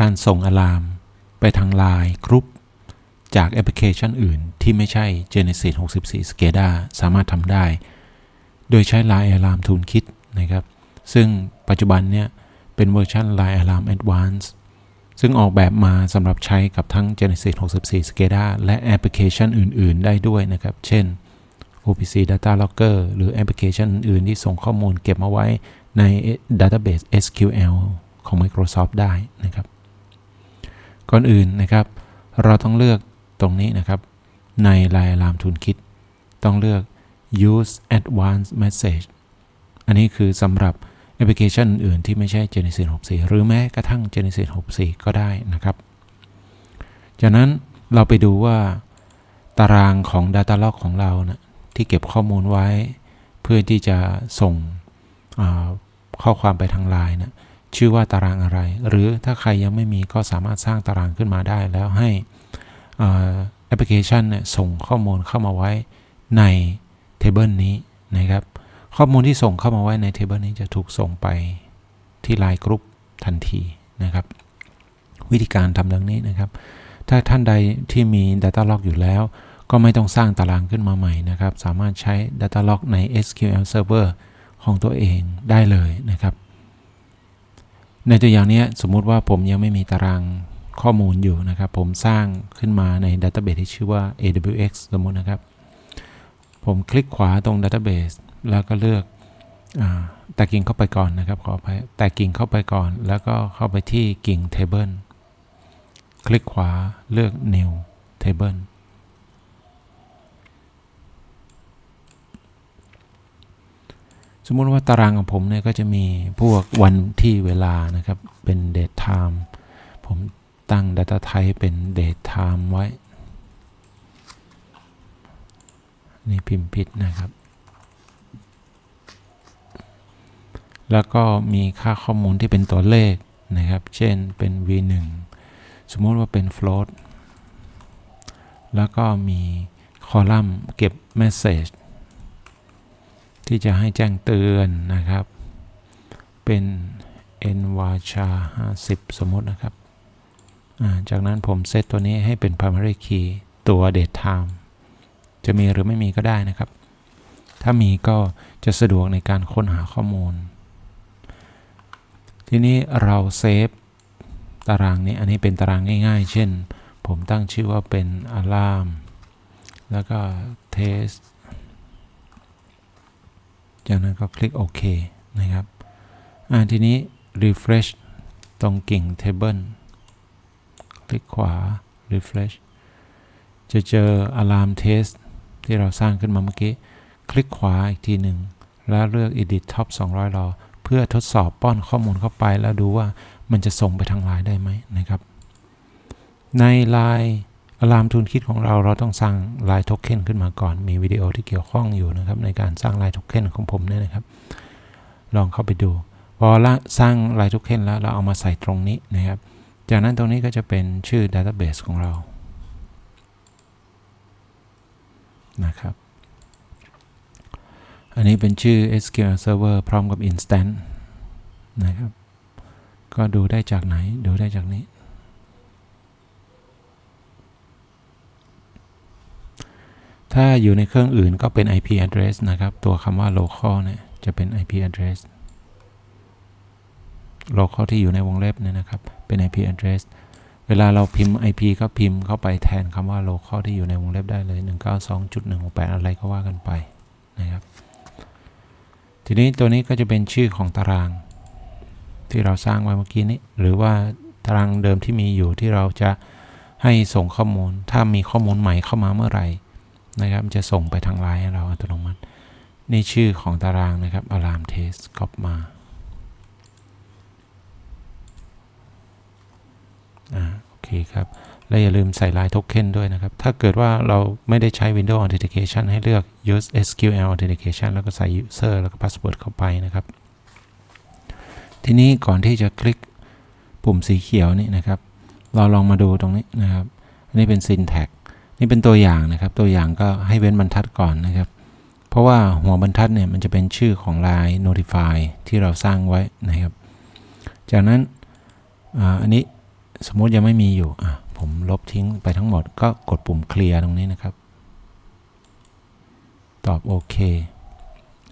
การส่งอะลาม ไปทางไลน์กรุ๊ปจากแอปพลิเคชันอื่นที่ไม่ใช่ Genesis 64 SCADA สามารถทำได้ โดยใช้ Line Alarm Toolkit นะครับ ซึ่งปัจจุบันเนี่ย เป็นเวอร์ชัน Line Alarm Advanced ซึ่งออกแบบมาสำหรับใช้กับทั้ง Genesis 64 SCADA และแอปพลิเคชันอื่น ๆ ได้ด้วยนะครับ เช่น OPC Data Logger หรือแอปพลิเคชันอื่นๆที่ส่งข้อมูลเก็บมาไว้ใน Database SQL ของ Microsoft ได้นะครับ ก่อนอื่นนะครับ เราต้องเลือกตรงนี้นะครับ ใน Line Alarm Toolkit ต้องเลือก Use Advanced Message อันนี้คือสำหรับแอปพลิเคชันอื่นที่ไม่ใช่ Genesis 64 หรือแม้กระทั่ง Genesis 64 ก็ได้นะครับ จากนั้นเราไปดูว่าตารางของ Data Log ของเรานะที่เก็บข้อมูลไว้ เพื่อที่จะส่งข้อความไปทางไลน์นะ ชื่อว่าตารางอะไร หรือถ้าใครยังไม่มีก็สามารถสร้างตารางขึ้นมาได้แล้วให้แอปพลิเคชันเนี่ยส่งข้อมูลเข้ามาไว้ในเทเบิลนี้นะครับ ข้อมูลที่ส่งเข้ามาไว้ในเทเบิลนี้จะถูกส่งไปที่ไลน์กรุ๊ปทันทีนะครับ วิธีการทำดังนี้นะครับ ถ้าท่านใดที่มี Data Log อยู่แล้ว ก็ไม่ต้องสร้างตารางขึ้นมาใหม่นะครับ สามารถใช้ Data Log ใน SQL Server ของตัวเองได้เลยนะครับ ในตัวอย่างนี้สมมุติว่าผมยังไม่มีตารางข้อมูลอยู่นะครับ ผมสร้างขึ้นมาใน Database ที่ชื่อว่า AWX สมมุตินะครับ ผมคลิกขวาตรง Database แล้วก็เลือกแต่กิ่งเข้าไปก่อนนะครับขอไปแต่กิ่งเข้าไปก่อน แล้วก็เข้าไปที่กิ่ง Table คลิกขวาเลือก New Table สมมุติว่าตารางของผมเนี่ยก็จะมีพวกวันที่เวลานะครับ เป็น date time ผมตั้ง data type เป็น date time ไว้ นี่พิมพ์ผิดนะครับ แล้วก็มีค่าข้อมูลที่เป็นตัวเลขนะครับ เช่นเป็น v1 สมมติว่าเป็น float แล้วก็มีคอลัมน์เก็บ message ที่จะให้แจ้งเตือนนะครับ เป็น n v a c h a 50 สมมตินะครับ จากนั้นผมเซตตัวนี้ให้เป็น primary key ตัว date time จะมีหรือไม่มีก็ได้นะครับ ถ้ามีก็จะสะดวกในการค้นหาข้อมูล ทีนี้เราเซฟตารางนี้ อันนี้เป็นตารางง่ายๆ เช่น ผมตั้งชื่อว่าเป็น alarm แล้วก็ test จากนั้นก็คลิกโอเคนะครับทีนี้ refresh ตรงกิ่ง table คลิกขวา refresh จะเจอ alarm test ที่เราสร้างขึ้นมาเมื่อกี้ คลิกขวาอีกทีหนึ่ง แล้วเลือก edit top 200รอเพื่อทดสอบป้อนข้อมูลเข้าไปแล้วดูว่ามันจะส่งไปทางไลน์ได้ไหมนะครับ ในไลน์ Alarm Toolkit ของเราเราต้องสร้างลายโทเค็นขึ้นมาก่อน มีวิดีโอที่เกี่ยวข้องอยู่นะครับในการสร้างลายโทเค็นของผมเนี่ยนะครับ ลองเข้าไปดู พอละสร้างลายโทเค็นแล้วเราเอามาใส่ตรงนี้นะครับ จากนั้นตรงนี้ก็จะเป็นชื่อ Database ของเรานะครับ อันนี้เป็นชื่อ SQL Server พร้อมกับ Instance นะครับ ก็ดูได้จากไหนดูได้จากนี้ ถ้าอยู่ในเครื่องอื่นก็เป็น IP address นะครับ ตัวคำว่า local เนี่ยจะเป็น IP address local ที่อยู่ในวงเล็บเนี่ยนะครับ เป็น IP address เวลาเราพิมพ์ IP ก็พิมพ์เข้าไปแทนคำว่า local ที่อยู่ในวงเล็บได้เลย 192.168 อะไรก็ว่ากันไปนะครับ ทีนี้ตัวนี้ก็จะเป็นชื่อของตาราง ที่เราสร้างไว้เมื่อกี้นี้ หรือว่าตารางเดิมที่มีอยู่ที่เราจะให้ส่งข้อมูล ถ้ามีข้อมูลใหม่เข้ามาเมื่อไหร่ นะครับจะส่งไปทางไลน์ให้เราอัตโนมัติ นี่ชื่อของตารางนะครับ alarm test ก๊อปมาโอเคครับ และอย่าลืมใส่ลายโทเค็นด้วยนะครับ ถ้าเกิดว่าเราไม่ได้ใช้ Windows Authentication ให้เลือก Use SQL Authentication แล้วก็ใส่ User แล้วก็ Password เข้าไปนะครับ ทีนี้ก่อนที่จะคลิกปุ่มสีเขียวนี่นะครับ เราลองมาดูตรงนี้นะครับ อันนี้เป็น syntax นี่เป็นตัวอย่างนะครับ ตัวอย่างก็ให้เว้นบรรทัดก่อนนะครับ เพราะว่าหัวบรรทัดเนี่ยมันจะเป็นชื่อของ line notify ที่เราสร้างไว้นะครับ จากนั้นออันนี้สมมติยังไม่มีอยู่ผมลบทิ้งไปทั้งหมดก็กดปุ่มเคลียร์ตรงนี้นะครับ ตอบโอเค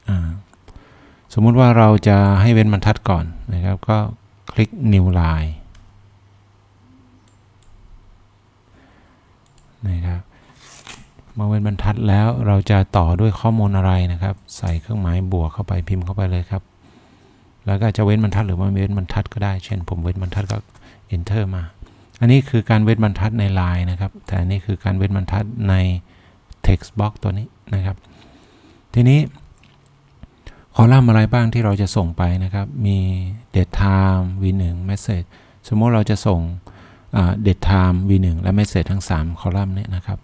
อสมมุติว่าเราจะให้เว้นบรรทัดก่อนนะครับ ก็คลิก new line นะครับเมื่อเว้นบรรทัดแล้วเราจะต่อด้วยข้อมูลอะไรนะครับ ใส่เครื่องหมายบวกเข้าไปพิมพ์เข้าไปเลยครับ แล้วก็จะเว้นบรรทัดหรือไม่เว้นบรรทัดก็ได้ เช่น ผมเว้นบรรทัดก็ enter มา อันนี้คือการเว้นบรรทัดใน line นะครับ แต่อันนี้คือการเว้นบรรทัดใน text box ตัวนี้นะครับ ทีนี้คอลัมน์อะไรบ้างที่เราจะส่งไปนะครับ มี date time v1 message สมมติเราจะส่ง date time v1 และ message ทั้ง 3 คอลัมน์เนี่ยนะครับ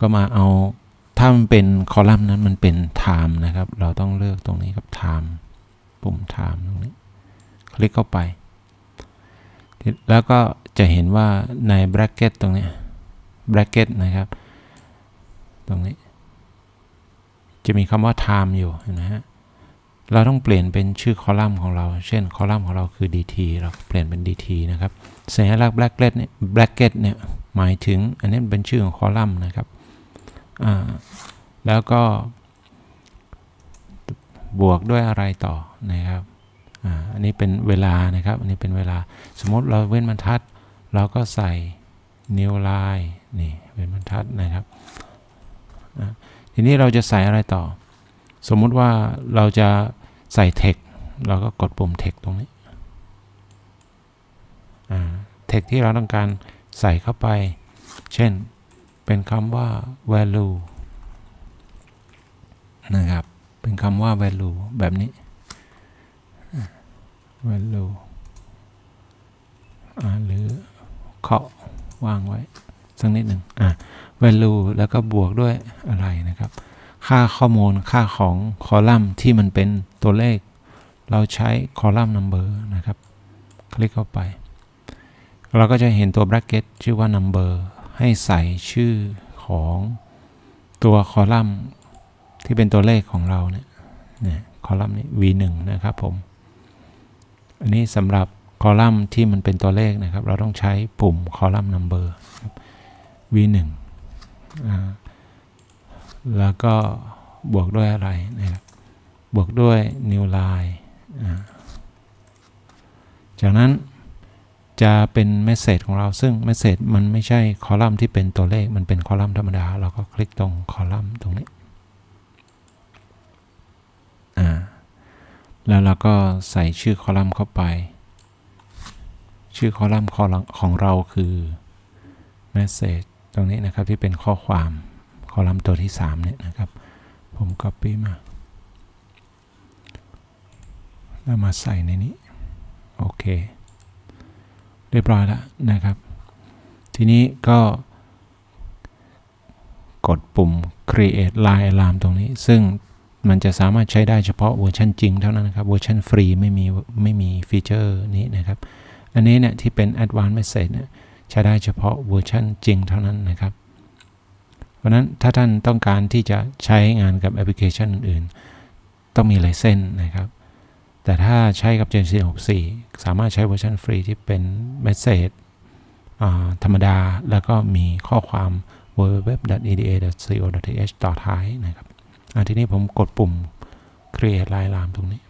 ก็มาเอาถ้ามันเป็นคอลัมน์นั้นมันเป็น time นะครับ เราต้องเลือกตรงนี้ครับ time ปุ่ม time ตรงนี้ คลิกเข้าไป แล้วก็จะเห็นว่าใน bracket ตรงนี้ bracket นะครับ ตรงนี้ จะมีคำว่า time อยู่เห็นไหมฮะ เราต้องเปลี่ยนเป็นชื่อคอลัมน์ของเรา เช่นคอลัมน์ของเราคือ dt เราเปลี่ยนเป็น dt นะครับสัญลักษณ์ bracket เนี่ย bracket เนี่ยหมายถึงอันนี้เป็นชื่อของคอลัมน์นะครับแล้วก็บวกด้วยอะไรต่อนะครับออันนี้เป็นเวลานะครับ อันนี้เป็นเวลา สมมติเราเว้นบรรทัด เราก็ใส่ new line นี่เว้นบรรทัดนะครับทีนี้เราจะใส่อะไรต่อ สมมุติว่าเราจะใส่ text เราก็กดปุ่ม text ตรงนี้ text ที่เราต้องการใส่เข้าไป เช่นเป็นคำว่า value นะครับ เป็นคำว่า value แบบนี้ value หรือเคาะวางไว้สักนิดหนึ่ง value แล้วก็บวกด้วยอะไรนะครับ ค่าข้อมูลค่าของคอลัมน์ที่มันเป็นตัวเลข เราใช้คอลัมน์ number นะครับ คลิกเข้าไป เราก็จะเห็นตัว bracket ชื่อว่า number ให้ใส่ชื่อของตัวคอลัมน์ที่เป็นตัวเลขของเราเนี่ยเนี่ยคอลัมน์นี้ v1 นะครับผม อันนี้สำหรับคอลัมน์ที่มันเป็นตัวเลขนะครับ เราต้องใช้ปุ่มคอลัมน์ number v1 แล้วก็บวกด้วยอะไรนะครับบวกด้วย new line จากนั้นจะเป็นเมสเซจของเราซึ่งเมสเซจมันไม่ใช่คอลัมน์ที่เป็นตัวเลขมันเป็นคอลัมน์ธรรมดา เราก็คลิกตรงคอลัมน์ตรงนี้ แล้วเราก็ใส่ชื่อคอลัมน์เข้าไป ชื่อคอลัมน์ของเราคือ message ตรงนี้นะครับที่เป็นข้อความ คอลัมน์ตัวที่ 3 เนี่ยนะครับ ผม copy มา แล้วมาใส่ในนี้ โอเค เรียบร้อยแล้วนะครับ ทีนี้ก็ กดปุ่ม create line alarm ตรงนี้ ซึ่งมันจะสามารถใช้ได้เฉพาะเวอร์ชันจริงเท่านั้นนะครับเวอร์ชันฟรีไม่มีไม่มีฟีเจอร์นี้นะครับ อันนี้เนี่ยที่เป็น advanced message เนี่ยใช้ได้เฉพาะเวอร์ชันจริงเท่านั้นนะครับ ราะนั้นถ้าท่านต้องการที่จะใช้งานกับแอปพลิเคชันอื่นๆ ต้องมีไลเซนส์นะครับ แต่ถ้าใช้กับ Gen 64 สามารถใช้เวอร์ชันฟรีที่เป็น Message ธรรมดา แล้วก็มีข้อความ www.eda.co.th ต่อท้ายนะครับทีนี้ผมกดปุ่ม create line alarm ตรงนี้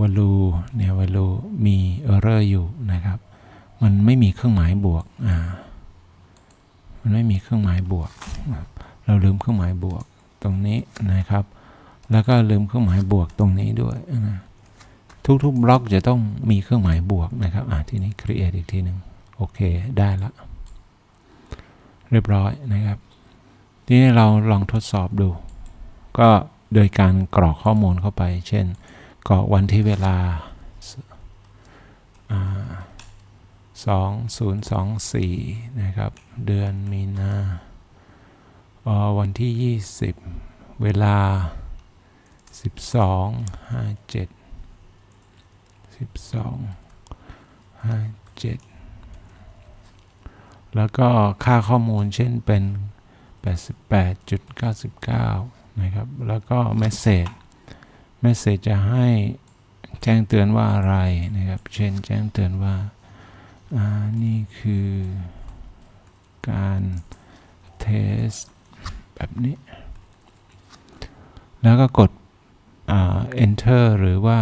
value เนี่ย value มี error อยู่นะครับ มันไม่มีเครื่องหมายบวกอ่ามันไม่มีเครื่องหมายบวก เราลืมเครื่องหมายบวกตรงนี้นะครับ แล้วก็ลืมเครื่องหมายบวกตรงนี้ด้วยนะทุกๆบล็อกจะต้องมีเครื่องหมายบวกนะครับอ่าทีนี้ create อีกทีหนึ่งโอเคได้ละเรียบร้อยนะครับ ทีนี้เราลองทดสอบดู ก็โดยการกรอกข้อมูลเข้าไป เช่นกรอกวันที่เวลา 2024 นะครับ เดือนมีนาวันที่ 20 เวลา 12 57 12 57 แล้วก็ค่าข้อมูลเช่นเป็น 88.99 นะครับ แล้วก็ message เมสเซจจะให้แจ้งเตือนว่าอะไรนะครับ เช่นแจ้งเตือนว่า นี่คือการเทสแบบนี้ แล้วก็กด enter หรือว่า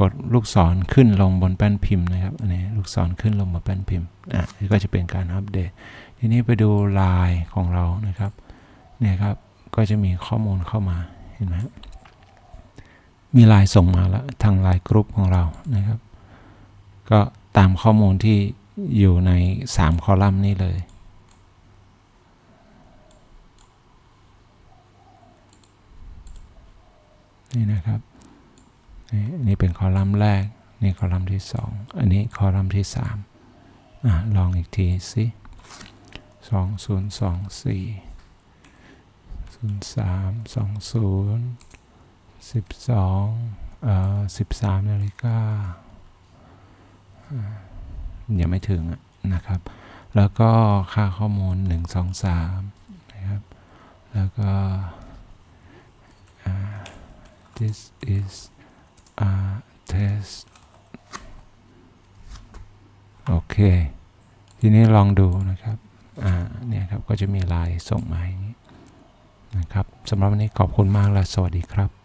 กดลูกศรขึ้นลงบนแป้นพิมพ์นะครับ อันนี้ลูกศรขึ้นลงบนแป้นพิมพ์ อะนี่ก็จะเป็นการอัปเดต ทีนี้ไปดูลายของเรานะครับ เนี่ยครับ ก็จะมีข้อมูลเข้ามา เห็นไหมมีลายส่งมาแล้วทางลายกรุ๊ปของเรานะครับ ก็ตามข้อมูลที่ อยู่ใน 3 คอลัมน์นี้เลย นี่นะครับนี่อันนี่เป็นคอลัมน์แรก นี่คอลัมน์ที่ 2 อันนี้คอลัมน์ที่ 3 อะ ลองอีกทีสิสองศูนย์สองสี่ศูนย์สามสองศูนย์สิบสองเอ่อสิบสามนาฬิกา ยังไม่ถึงนะครับ แล้วก็ค่าข้อมูลหนึ่งสองสามนะครับ แล้วก็ this is a test โอเค ทีนี้ลองดูนะครับ อ่า เนี่ยครับ ก็จะมีไลน์ส่งมาอย่างนี้นะครับสำหรับวันนี้ขอบคุณมากและสวัสดีครับ